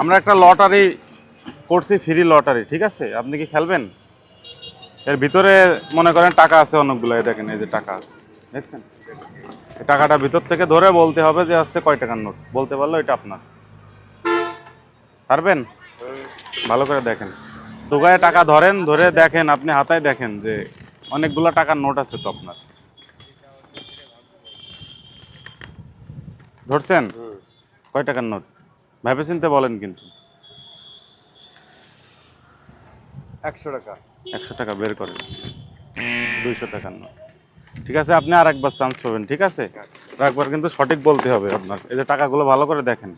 আমরা একটা লটারি করছি ফ্রি লটারি ঠিক আছে? আপনি কি খেলবেন? এর ভিতরে মনে করেন টাকা আছে অনেকগুলো দেখেন এই যে টাকা আছে দেখছেন? এই টাকাটা ভিতর থেকে ধরে বলতে হবে যে আসছে কয় টাকার নোট? বলতে পারল এটা আপনার। পারবেন? ভালো করে দেখেন। দোকানে টাকা ধরেন ধরে দেখেন আপনি হাতায় দেখেন যে অনেকগুলো টাকার নোট আছে তো আপনার। ধরছেন? কয় টাকার নোট? ভেবে চিনতে বলেন কিন্তু। একশো টাকা। একশো টাকা বের করেন। দুইশো টাকার নোট ঠিক আছে আপনি আর একবার চান্স পাবেন ঠিক আছে? একবার কিন্তু সঠিক বলতে হবে আপনার। এই যে টাকাগুলো ভালো করে দেখেন।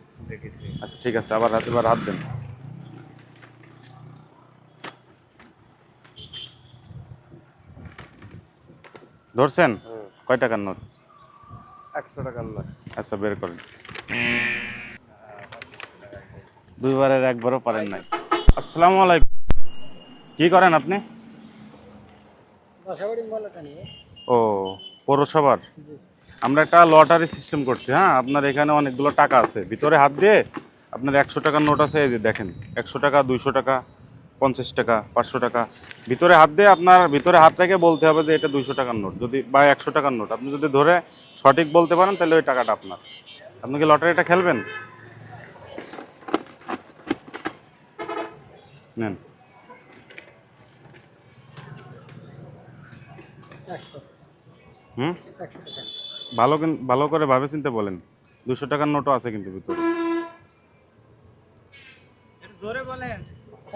আচ্ছা ঠিক আছে আবার হাত এবার হাত দেন। ধরছেন? কয় টাকার নোট? একশো টাকার নয় আচ্ছা বের করেন। দুইবারের একবারও পারেন নাই। আসসালামু আলাইকুম। কি করেন আপনি? ও পৌরসভার? আমরা একটা লটারি সিস্টেম করছি হ্যাঁ? আপনার এখানে অনেকগুলো টাকা আছে। ভিতরে হাত দিয়ে আপনার একশো টাকার নোট আছে এই যে দেখেন। একশো টাকা দুইশো টাকা পঞ্চাশ টাকা পাঁচশো টাকা। ভিতরে হাত দিয়ে আপনার ভিতরে হাত রেখে বলতে হবে যে এটা দুইশো টাকার নোট যদি বা একশো টাকার নোট আপনি যদি ধরে সঠিক বলতে পারেন তাহলে ওই টাকাটা আপনার। আপনি কি লটারিটা খেলবেন? নেন। হুম? ভালো ভালো করে ভাবে চিনতে বলেন। দুশো টাকার নোটও আছে কিন্তু ভিতরে।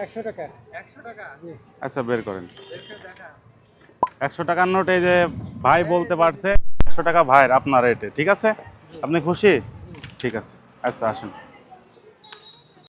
একশো টাকা। একশো টাকা? আচ্ছা বের করেন। একশো টাকার নোট এই যে ভাই বলতে পারছে একশো টাকা ভাইয়ের আপনার এটা ঠিক আছে? আপনি খুশি? ঠিক আছে। আচ্ছা আসুন।